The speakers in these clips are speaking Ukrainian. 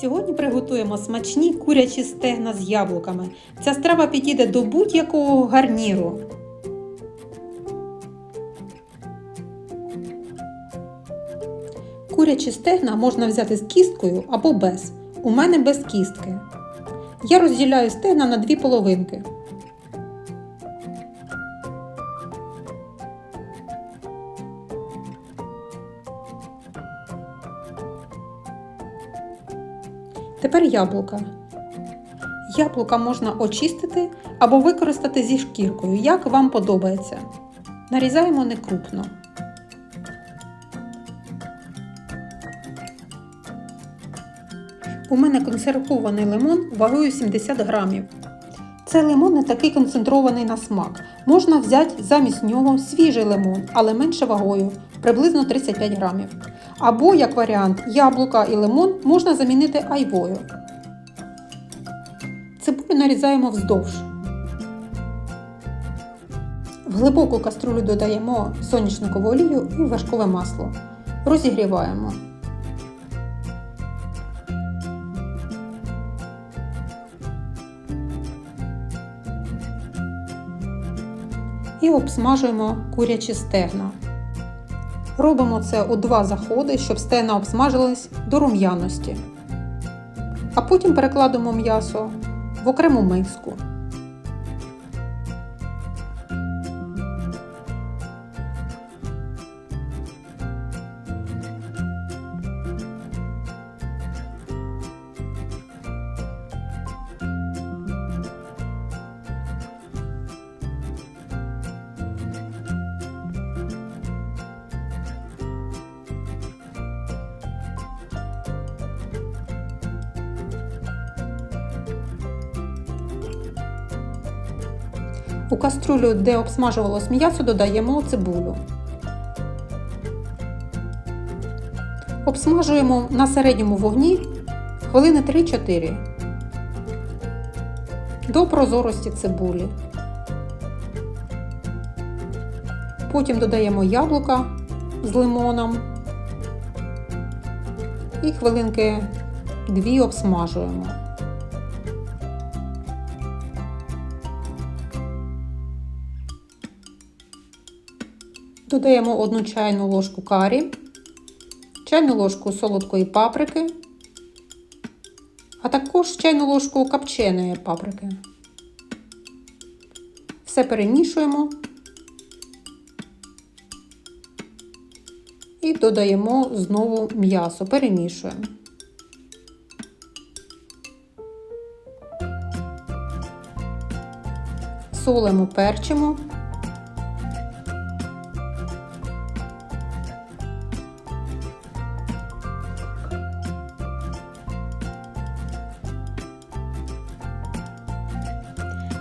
Сьогодні приготуємо смачні курячі стегна з яблуками. Ця страва підійде до будь-якого гарніру. Курячі стегна можна взяти з кісткою або без. У мене без кістки. Я розділяю стегна на дві половинки. Тепер яблука. Яблука можна очистити або використати зі шкіркою, як вам подобається. Нарізаємо некрупно. У мене консервований лимон вагою 70 грамів. Це лимон не такий концентрований на смак. Можна взяти замість нього свіжий лимон, але менше вагою, приблизно 35 грамів. Або, як варіант, яблука і лимон можна замінити айвою. Цибулю нарізаємо вздовж. В глибоку каструлю додаємо соняшникову олію і вершкове масло. Розігріваємо. І обсмажуємо курячі стегна. Робимо це у два заходи, щоб стегна обсмажились до рум'яності. А потім перекладемо м'ясо в окрему миску. У каструлю, де обсмажувалось м'ясо, додаємо цибулю. Обсмажуємо на середньому вогні хвилини 3-4 до прозорості цибулі. Потім додаємо яблука з лимоном і хвилинки 2 обсмажуємо. Додаємо 1 чайну ложку карі, чайну ложку солодкої паприки, а також чайну ложку копченої паприки. Все перемішуємо і додаємо знову м'ясо, перемішуємо. Солимо, перчимо.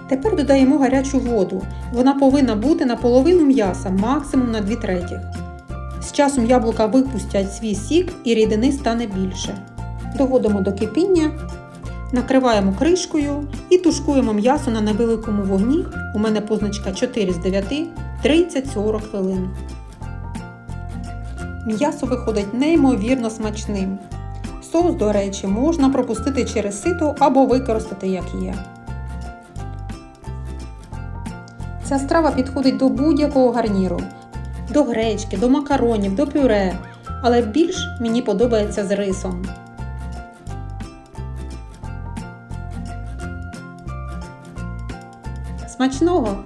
Тепер додаємо гарячу воду. Вона повинна бути на половину м'яса, максимум на 2 третіх. З часом яблука випустять свій сік і рідини стане більше. Доводимо до кипіння, накриваємо кришкою і тушкуємо м'ясо на невеликому вогні. У мене позначка 4 з 9 30-40 хвилин. М'ясо виходить неймовірно смачним. Соус, до речі, можна пропустити через сито або використати як є. Ця страва підходить до будь-якого гарніру, до гречки, до макаронів, до пюре, але більш мені подобається з рисом. Смачного!